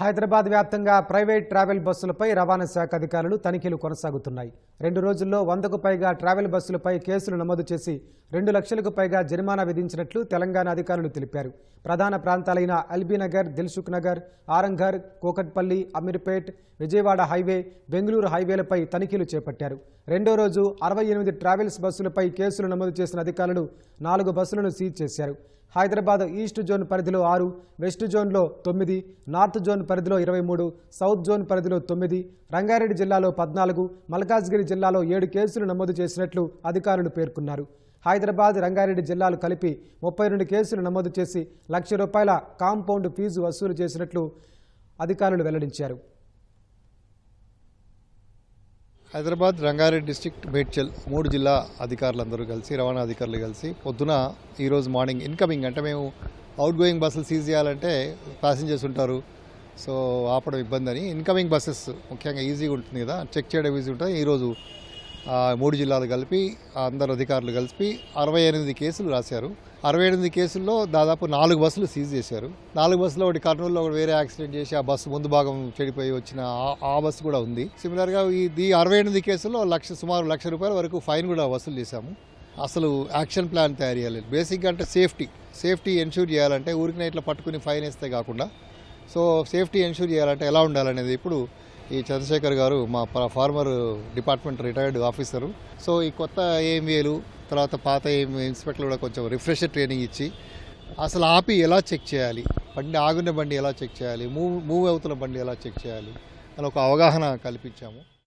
హైదరాబాద్ వ్యాప్తంగా private travel బస్సులపై రవాణా శాఖ అధికారులు తనిఖీలు కొనసాగుతున్నాయి. రెండు రోజుల్లో వందకు పైగా ట్రావెల్ బస్సులపై కేసులు నమోదు చేసి రెండు లక్షలకు పైగా జరిమానా విధించినట్లు తెలంగాణ అధికారులు తెలిపారు. ప్రధాన ప్రాంతాలైన అల్బీనగర్ దిల్సుఖ్ నగర్ ఆరంఘర్ కోకట్పల్లి అమీర్పేట్ విజయవాడ హైవే బెంగళూరు హైవేలపై తనిఖీలు చేపట్టారు. రెండో రోజు అరవై ఎనిమిది ట్రావెల్స్ బస్సులపై కేసులు నమోదు చేసిన అధికారులు నాలుగు బస్సులను సీజ్ చేశారు. హైదరాబాద్ ఈస్ట్ జోన్ పరిధిలో ఆరు వెస్ట్ జోన్లో తొమ్మిది నార్త్ జోన్ పరిధిలో ఇరవై మూడు సౌత్ జోన్ పరిధిలో తొమ్మిది రంగారెడ్డి జిల్లాలో పద్నాలుగు మల్కాజ్గిరి జిల్లాలో ఏడు కేసులు నమోదు చేసినట్లు అధికారులు పేర్కొన్నారు. హైదరాబాద్ రంగారెడ్డి జిల్లాలు కలిపి ముప్పై రెండు కేసులు నమోదు చేసి లక్ష రూపాయల కాంపౌండ్ ఫీజు వసూలు చేసినట్లు అధికారులు వెల్లడించారు. హైదరాబాద్ రంగారెడ్డి డిస్టిక్ట్ మేడ్చల్ మూడు జిల్లా అధికారులందరూ కలిసి రవాణా అధికారులు కలిసి పొద్దున ఈరోజు మార్నింగ్ ఇన్కమింగ్ అంటే మేము అవుట్ గోయింగ్ బస్సులు సీజ్ చేయాలంటే ప్యాసింజర్స్ ఉంటారు. సో ఆపడం ఇబ్బంది అని. ఇన్కమింగ్ బస్సెస్ ముఖ్యంగా ఈజీగా ఉంటుంది కదా. చెక్ చేయడం ఈజీ ఉంటుంది. ఈరోజు మూడు జిల్లాలు కలిపి అందరు అధికారులు కలిపి అరవై ఎనిమిది కేసులు రాశారు. అరవై ఎనిమిది కేసుల్లో దాదాపు నాలుగు బస్సులు సీజ్ చేశారు. నాలుగు బస్సులో ఒకటి కర్నూలులో ఒకటి వేరే యాక్సిడెంట్ చేసి ఆ బస్సు ముందు భాగం చెడిపోయి వచ్చిన ఆ- బస్సు కూడా ఉంది. సిమిలర్గా ఈ ఈ అరవై ఎనిమిది కేసుల్లో లక్ష సుమారు లక్ష రూపాయల వరకు ఫైన్ కూడా వసూలు చేశాము. అసలు యాక్షన్ ప్లాన్ తయారు చేయాలి బేసిక్గా అంటే సేఫ్టీ సేఫ్టీ ఎన్షూర్ చేయాలంటే ఊరికి ఇట్లా పట్టుకుని ఫైన్ వేస్తే కాకుండా సో సేఫ్టీ ఎన్షూర్ చేయాలంటే ఎలా ఉండాలనేది ఇప్పుడు ఈ చంద్రశేఖర్ గారు మా ప- former department retired officer. So ఈ కొత్త ఏఎంఏలు తర్వాత పాత ఏం ఇన్స్పెక్టర్లు కూడా కొంచెం రిఫ్రెషర్ ట్రైనింగ్ ఇచ్చి అసలు ఆపి ఎలా చెక్ చేయాలి? బండి ఆగున్న బండి ఎలా చెక్ చేయాలి? మూవ్ మూవ్ అవుతున్న బండి ఎలా చెక్ చేయాలి? అని ఒక అవగాహన కల్పించాము.